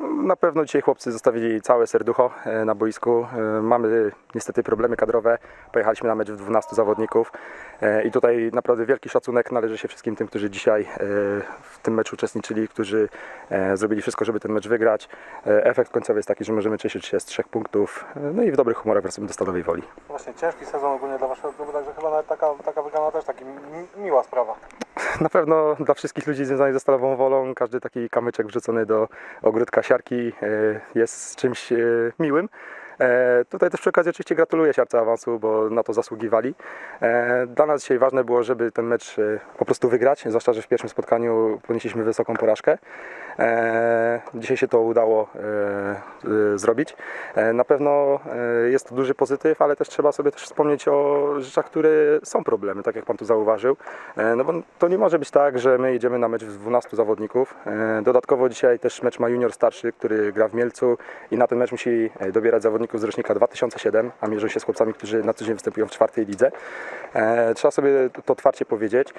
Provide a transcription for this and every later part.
Na pewno dzisiaj chłopcy zostawili całe serducho e, na boisku. E, Mamy niestety problemy kadrowe. Pojechaliśmy na mecz w 12 zawodników e, i tutaj naprawdę wielki szacunek należy się wszystkim tym, którzy dzisiaj w tym meczu uczestniczyli, którzy zrobili wszystko, żeby ten mecz wygrać. Efekt końcowy jest taki, że możemy cieszyć się z trzech punktów, no i w dobrych humorach wracamy do Stalowej Woli. Właśnie ciężki sezon ogólnie dla Waszego klubu, także chyba nawet taka, taka wygrana też taki mi- miła sprawa. Na pewno dla wszystkich ludzi związanych ze Stalową Wolą każdy taki kamyczek wrzucony do ogródka siarki e, jest czymś e, miłym. E, Tutaj też przy okazji oczywiście gratuluję siarce awansu, bo na to zasługiwali. Dla nas dzisiaj ważne było, żeby ten mecz po prostu wygrać, zwłaszcza, że w pierwszym spotkaniu ponieśliśmy wysoką porażkę. E, Dzisiaj się to udało e, e, zrobić. E, Na pewno jest to duży pozytyw, ale też trzeba sobie też wspomnieć o rzeczach, które są problemy, tak jak Pan tu zauważył. No bo to nie może być tak, że my jedziemy na mecz w 12 zawodników. Dodatkowo dzisiaj też mecz ma junior starszy, który gra w Mielcu i na ten mecz musi dobierać zawodników z rocznika 2007, a mierzą się z chłopcami, którzy na co dzień występują w czwartej lidze. Trzeba sobie to otwarcie powiedzieć.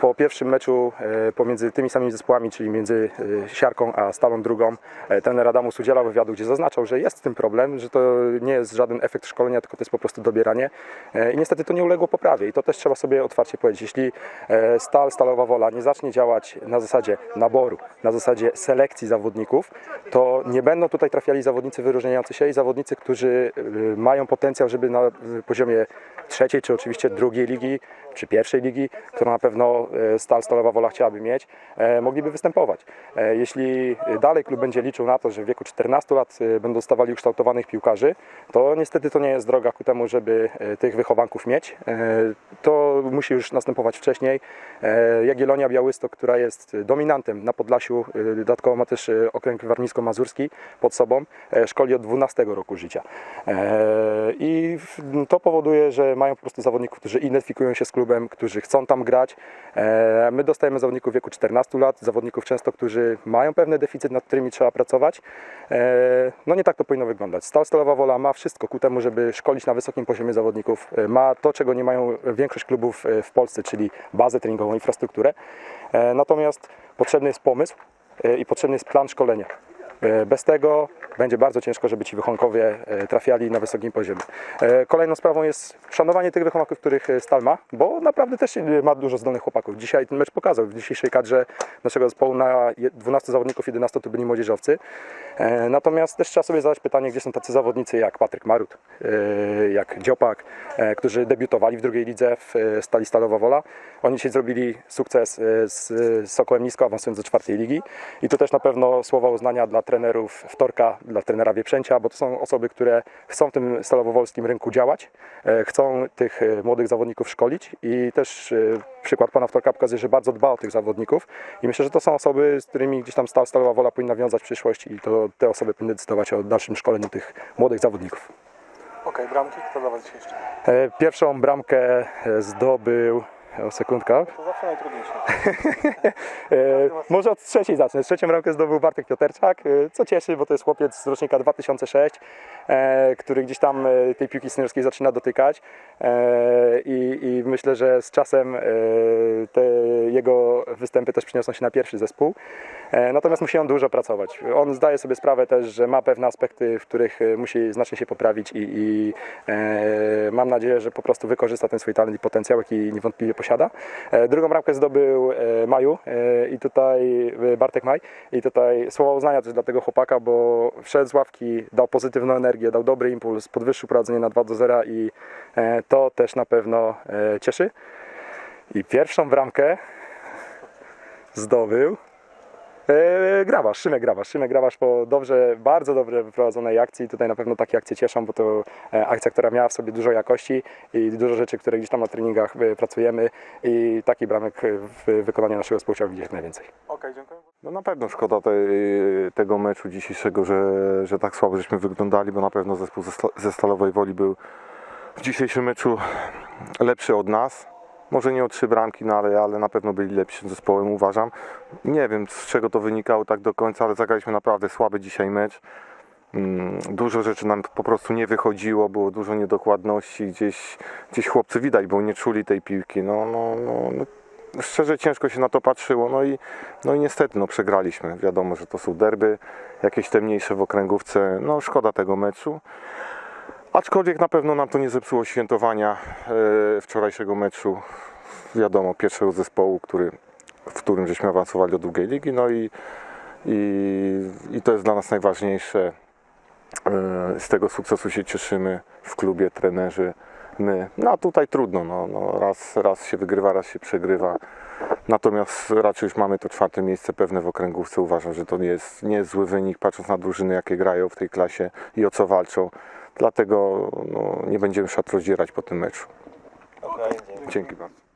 Po pierwszym meczu pomiędzy tymi samymi zespołami, czyli między Siarką a Stalą drugą, e, trener Adamus udzielał wywiadu, gdzie zaznaczał, że jest z tym problem, że to nie jest żaden efekt szkolenia, tylko to jest po prostu dobieranie. E, I niestety to nie uległo poprawie i to też trzeba sobie otwarcie powiedzieć. Jeśli e, Stal, Stalowa Wola nie zacznie działać na zasadzie naboru, na zasadzie selekcji zawodników, to nie będą tutaj trafiali zawodnicy wyróżniający się i zawodnicy, którzy mają potencjał, żeby na poziomie trzeciej, czy oczywiście drugiej ligi, czy pierwszej ligi, którą na pewno e, Stal Stalowa Wola chciałaby mieć, e, mogliby występować. E, Jeśli dalej klub będzie liczył na to, że w wieku 14 lat będą dostawali ukształtowanych piłkarzy, to niestety to nie jest droga ku temu, żeby tych wychowanków mieć. To musi już następować wcześniej. Jagiellonia Białystok, która jest dominantem na Podlasiu, dodatkowo ma też okręg warmińsko-mazurski pod sobą, szkoli od 12 roku życia. I to powoduje, że mają po prostu zawodników, którzy identyfikują się z klubem, którzy chcą tam grać. E, My dostajemy zawodników w wieku 14 lat, zawodników często, którzy mają pewne deficyt, nad którymi trzeba pracować. E, No nie tak to powinno wyglądać. Stal Stalowa Wola ma wszystko ku temu, żeby szkolić na wysokim poziomie zawodników. E, Ma to, czego nie mają większość klubów w Polsce, czyli bazę treningową, infrastrukturę. Natomiast potrzebny jest pomysł i potrzebny jest plan szkolenia. E, Bez tego będzie bardzo ciężko, żeby ci wychowankowie e, trafiali na wysokim poziomie. E, Kolejną sprawą jest szanowanie tych wychowanków, których Stal ma, bo naprawdę też ma dużo zdolnych chłopaków. Dzisiaj ten mecz pokazał, w dzisiejszej kadrze naszego zespołu na je- 12 zawodników 11 to byli młodzieżowcy. E, Natomiast też trzeba sobie zadać pytanie, gdzie są tacy zawodnicy jak Patryk Marut, e, jak Dziopak, e, którzy debiutowali w drugiej lidze w Stali Stalowa Wola. Oni dzisiaj zrobili sukces z Sokołem Nisko, awansując do czwartej ligi. I tu też na pewno słowa uznania dla trenerów Wtorka, dla trenera Wieprzęcia, bo to są osoby, które chcą w tym stalowowolskim rynku działać, chcą tych młodych zawodników szkolić i też przykład pana Wtorka pokazuje, że bardzo dba o tych zawodników i myślę, że to są osoby, z którymi gdzieś tam Stal Stalowa Wola powinna wiązać przyszłość i to te osoby powinny decydować o dalszym szkoleniu tych młodych zawodników. Okej, bramki, kto dla Was dzisiaj jeszcze? E, Pierwszą bramkę e, zdobył o sekundka. To zawsze najtrudniejsze. E, może od trzeciej zacznę. Trzecią bramkę zdobył Bartek Pioterczak, co cieszy, bo to jest chłopiec z rocznika 2006, e, który gdzieś tam e, tej piłki seniorskiej zaczyna dotykać e, i, i myślę, że z czasem e, te jego występy też przyniosą się na pierwszy zespół. E, Natomiast musi on dużo pracować. On zdaje sobie sprawę też, że ma pewne aspekty, w których e, musi znacznie się poprawić i, i e, mam nadzieję, że po prostu wykorzysta ten swój talent i potencjał, jaki niewątpliwie posiada. E, Drugą bramkę zdobył e, Maju e, i tutaj e, Bartek Maj i tutaj słowa uznania też dla tego chłopaka, bo wszedł z ławki, dał pozytywną energię, dał dobry impuls, podwyższył prowadzenie na 2 do 0 i e, to też na pewno e, cieszy. I pierwszą bramkę zdobył E, Grabasz, Szymek Grabasz. Szymek Grabasz po dobrze, bardzo dobrze wyprowadzonej akcji. Tutaj na pewno takie akcje cieszą, bo to e, akcja, która miała w sobie dużo jakości i dużo rzeczy, które gdzieś tam na treningach e, pracujemy i takich bramek w wykonaniu naszego zespołu chciałbym widzieć jak najwięcej. Okej, dziękuję. No na pewno szkoda tej, tego meczu dzisiejszego, że, że tak słabo żeśmy wyglądali, bo na pewno zespół ze, ze Stalowej Woli był w dzisiejszym meczu lepszy od nas. Może nie o trzy bramki, no ale, ale na pewno byli lepszym zespołem, uważam. Nie wiem z czego to wynikało tak do końca, ale zagraliśmy naprawdę słaby dzisiaj mecz. Mm, Dużo rzeczy nam po prostu nie wychodziło, było dużo niedokładności, gdzieś, gdzieś chłopcy widać, bo nie czuli tej piłki. No, no, no, no. szczerze ciężko się na to patrzyło. No i, no i niestety no, przegraliśmy. Wiadomo, że to są derby, jakieś te mniejsze w okręgówce. No szkoda tego meczu. Aczkolwiek na pewno nam to nie zepsuło świętowania e, wczorajszego meczu. Wiadomo, pierwszego zespołu, który, w którym żeśmy awansowali do drugiej ligi. No i, i, i to jest dla nas najważniejsze. E, Z tego sukcesu się cieszymy w klubie, trenerzy, my. No a tutaj trudno, no, no, raz, raz się wygrywa, raz się przegrywa. Natomiast raczej już mamy to czwarte miejsce pewne w okręgówce. Uważam, że to nie jest, nie jest zły wynik, patrząc na drużyny, jakie grają w tej klasie i o co walczą. Dlatego no, nie będziemy szat rozdzierać po tym meczu. Okej, dzięki. Dzięki bardzo.